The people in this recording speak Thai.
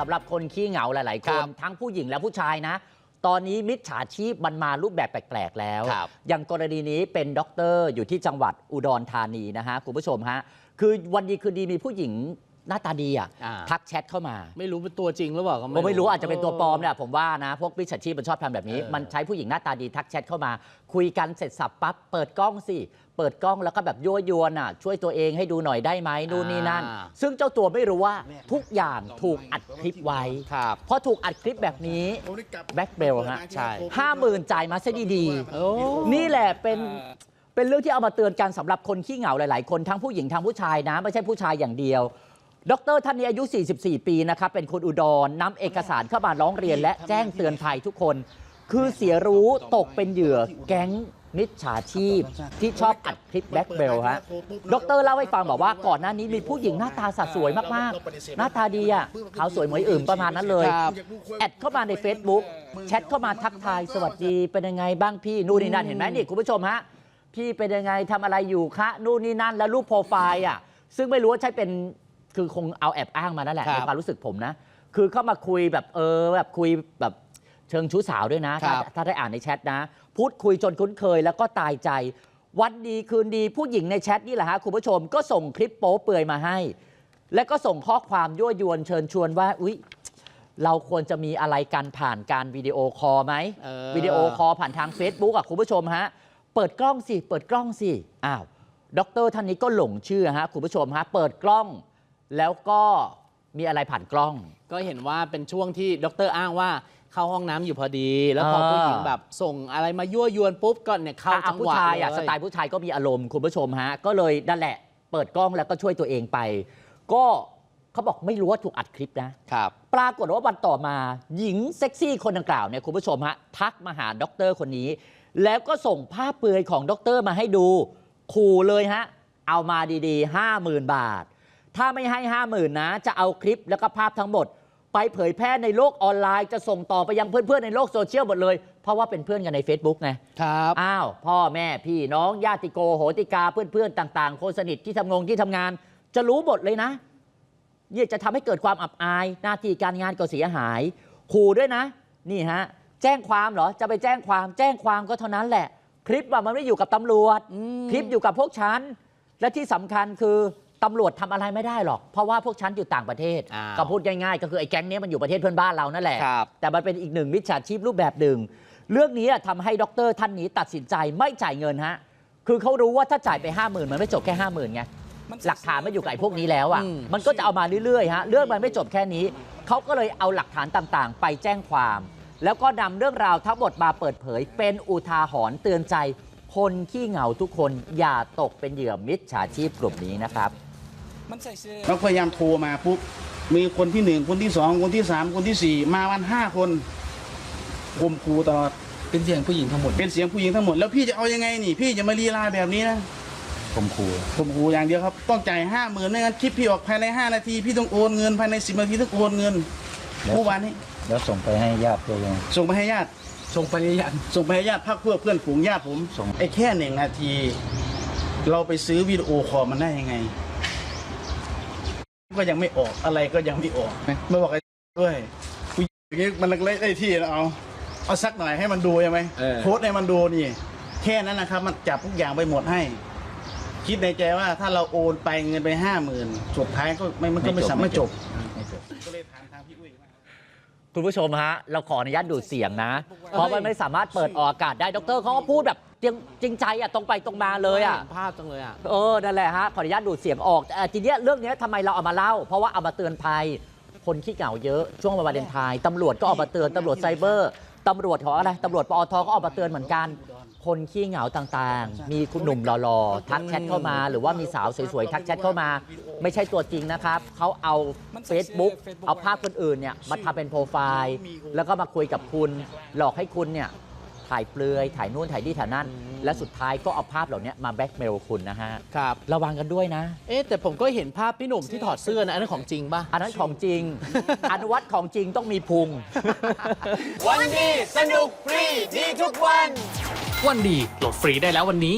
สำหรับคนขี้เหงาหลาย ๆคครันบทั้งผู้หญิงและผู้ชายนะ ตอนนี้มิจฉาชีพมันมารูปแบบแปลก ๆ แล้วครับอย่างกรณีนี้เป็นด็อกเตอร์อยู่ที่จังหวัดอุดรธานีนะฮะ คุณผู้ชมฮะ คือวันดีคืนดีมีผู้หญิง หน้าตาดีอะอ่า ทักแชทเข้ามาไม่รู้เป็นตัวจริงหรือเปล่าก็ผมไม่รู้อาจจะเป็นตัวปลอมเนี่ยผมว่านะพวกมิจฉาชีพมันชอบทำแบบนี้เออมันใช้ผู้หญิงหน้าตาดีทักแชทเข้ามา คุยกันเสร็จสับปั๊บเปิดกล้องสิ เปิดกล้องแล้วก็แบบยั่วยวนอะช่วยตัวเองให้ดูหน่อยได้ไหมนู่นนี่นั่นอ่าซึ่งเจ้าตัวไม่รู้ว่าทุกอย่างถูกอัดคลิปไว้ครับ พอถูกอัดคลิปแบบนี้ แบ็คเบลฮะ ใช่ ห้าหมื่นจ่ายมาซะดีโอ้ ๆ นี่แหละเป็นเป็นเรื่องที่เอามาเตือนกันสำหรับคนขี้เหงาหลาย ๆ คนทั้งผู้หญิงทั้งผู้ชายนะ ไม่ใช่ผู้ชายอย่างเดียว ดรท่านนี้อายุ 44 ปีนะครับ เป็นคนอุดรนำเอกสารเข้ามาร้องเรียน และแจ้งเตือนภัยทุกคน คือเสียรู้ตกเป็นเหยื่อแก๊งมิจฉาชีพ ที่ชอบอัดคลิปแบ็คเบลฮะ ดรเล่าให้ฟังบอกว่าก่อนหน้านี้มีผู้หญิงหน้าตาสัดสวยมาก ๆ หน้าตาดีอะขาวสวยเหมยอื่นประมาณนั้นเลยครับแอดเข้ามาใน Facebook แชทเข้ามาทักทายสวัสดีเป็นยังไงบ้างพี่นู่นนี่นั่นเห็นไหมนี่คุณผู้ชมฮะพี่เป็นยังไงทำอะไรอยู่คะนู่นนี่นั่นแล้วรูปโปรไฟล์อะซึ่งไม่รู้ว่าใช่เป็น คือคงเอาแอบอ้างมานั่นแหละครับในความรู้สึกผมนะ คือเข้ามาคุยแบบเออแบบคุยแบบเชิงชู้สาวด้วยนะ ถ้าครับ ถ้าได้อ่านในแชทนะ พูดคุยจนคุ้นเคยแล้วก็ตายใจ วันดีคืนดีผู้หญิงในแชทนี่แหละฮะคุณผู้ชมก็ส่งคลิปโป๊เปลือยมาให้ และก็ส่งข้อความยั่วยวนเชิญชวนว่าอุ๊ย เราควรจะมีอะไรกันผ่านการวิดีโอคอลไหมเออ วิดีโอคอลผ่านทาง Facebook อะคุณผู้ชมฮะ เปิดกล้องสิ เปิดกล้องสิ อ้าวด็อกเตอร์ท่านนี้ก็หลงเชื่อฮะ คุณผู้ชมฮะ เปิดกล้อง แล้วก็มีอะไรผ่านกล้อง ก็เห็นว่าเป็นช่วงที่ดรอ้างว่าเข้าห้องน้ำอยู่พอดี แล้วพอเออ ผู้หญิงแบบส่งอะไรมายั่วยวนปุ๊บก็เนี่ยเข้าอะจังผู้หวะชายอะเลสไตล์ผู้ชายก็มีอารมณ์คุณผู้ชมฮะ ก็เลยนั่นแหละ เปิดกล้องแล้วก็ช่วยตัวเองไป ก็เขาบอกไม่รู้ว่าถูกอัดคลิปนะ ครับ ปรากฏว่าวันต่อมาหญิงเซ็กซี่คนดังกล่าวเนี่ยคุณผู้ชมฮะ ทักมาหาด็อกเตอร์คนนี้ แล้วก็ส่งภาพเปลือยของด็อกเตอร์มาให้ดู ขู่เลยฮะ เอามาดีๆ 50,000 บาท ถ้าไม่ให้50,000นะ จะเอาคลิปแล้วก็ภาพทั้งหมด ไปเผยแพร่ในโลกออนไลน์จะส่งต่อไปยังเพื่อนๆในโลกโซเชียลหมดเลย เพราะว่าเป็นเพื่อนกันใน Facebook ไง ครับ อ้าว พ่อแม่พี่น้องญาติโกโหติกาเพื่อนๆ ต่างๆ คนสนิทที่ทำงงที่ทำงาน จะรู้หมดเลยนะเนี่ยจะทำให้เกิดความอับอาย หน้าที่การงานก็เสียหายขู่ด้วยนะ นี่ฮะ แจ้งความเหรอจะไปแจ้งความแจ้งความก็เท่านั้นแหละ คลิปอะมันไม่อยู่กับตำรวจอืมคลิปอยู่กับพวกฉันและที่สำคัญคือ ตำรวจทำอะไรไม่ได้หรอก เพราะว่าพวกฉันอยู่ต่างประเทศอ้าวก็พูดง่ายๆ ก็คือไอ้แก๊งเนี้ยมันอยู่ประเทศเพื่อนบ้านเรานั่นแหละครับแต่มันเป็นอีกหนึ่งมิจฉาชีพรูปแบบหนึ่ง เรื่องนี้ทำให้ด็อกเตอร์ท่านนี้ตัดสินใจไม่จ่ายเงินฮะ คือเขารู้ว่าถ้าจ่ายไป 5 0,000 มันไม่จบแค่ 5 0,000ไง หลักฐานมันอยู่กับไอ้พวกนี้แล้วอะอืมมันก็จะเอามาเรื่อยๆฮะ เรื่องมันไม่จบแค่นี้ เขาก็เลยเอาหลักฐานต่างๆ ไปแจ้งความ แล้วก็นำเรื่องราวทั้งหมดมาเปิดเผย เป็นอุทาหรณ์เตือนใจ คนขี้เหงาทุกคนอย่าตกเป็นเหยื่อมิจฉาชีพกลุ่มนี้นะครับ มันใส่เสื้อเขาพยายามโทรมาปุ๊บมีคนที่หนึ่งคนที่สองคนที่สามคนที่สี่มาวันห้าคนข่มขู่ตลอดเป็นเสียงผู้หญิงทั้งหมดเป็นเสียงผู้หญิงทั้งหมดแล้วพี่จะเอายังไงนี่ พี่จะมาลีลาแบบนี้นะผมครูข่มขู่อย่างเดียวครับ ต้องจ่ายห้าหมื่นไม่งั้นคลิปพี่ออกภายในห้านาทีพี่ต้องโอนเงินภายในสิบนาทีต้องโอนเงินเมื่อวานนี้แล้วส่งไปให้ญาติตัวเองส่งไปให้ญาติส่งไปยังส่งไปให้ญาติพักเพื่อเพื่อนฝูงญาติผมส่งไอ้แค่หนึ่งนาที เราไปซื้อวิดีโอคอลมันได้ยังไง ก็ยังไม่ออกอะไรก็ยังไม่ออกไม่บอกไอ้ด้วยผู้หญิงอย่างนี้มันเล็กๆได้ที่แล้วเอาเอาสักหน่อยให้มันดูใช่ไหมโพสต์ให้มันดูนี่ แค่นั้นนะครับ มันจับทุกอย่างไปหมดให้ คิดในใจว่าถ้าเราโอนไปเงินไปห้าหมื่นสุดท้ายก็ไม่มันก็ไม่สามารถจบไม่จบก็เลยถามทางพี่อุ้ยว่าคุณผู้ชมฮะ เราขออนุญาตดูดเสียงนะ เพราะมันไม่สามารถเปิดออกอากาศได้ดรเขาก็พูดแบบ จริงจริงใจอะตรงไปตรงมาเลยอะห็นภาพจังเลยอะเออนั่นแหละฮะขออนุญาตดูดเสียงออกแต่เอ่อทีเนี้ยเรื่องเนี้ยทำไมเราเอามาเล่า เพราะว่าเอามาเตือนภัย คนขี้เหงาเยอะช่วงวันวาเลนไทน์ตำรวจก็ออกมาเตือนตำรวจไซเบอร์ตำรวจของอะไรตำรวจปอทก็ออกมาเตือนเหมือนกัน คนขี้เหงาต่างๆ มีคุณหนุ่มหล่อๆทักแชทเข้ามา หรือว่ามีสาวสวยๆทักแชทเข้ามา ไม่ใช่ตัวจริงนะครับเขาเอา Facebook เอาภาพคนอื่นเนี่ยมาทำเป็นโปรไฟล์ แล้วก็มาคุยกับคุณหลอกให้คุณเนี่ย ถ่ายเปลือยถ่ายนู่นถ่ายนี่ถ่ายนั่น และสุดท้ายก็เอาภาพเหล่านี้มาแบล็กเมลคุณนะฮะครับระวังกันด้วยนะ เอ๊ะแต่ผมก็เห็นภาพพี่หนุ่มที่ถอดเสื้อนะอันนั้นของจริงป่ะอันนั้นของจริง อนุวัตของจริงต้องมีพุง วันดีสนุกฟรีดีทุกวัน วันดีโหลดฟรีได้แล้ววันนี้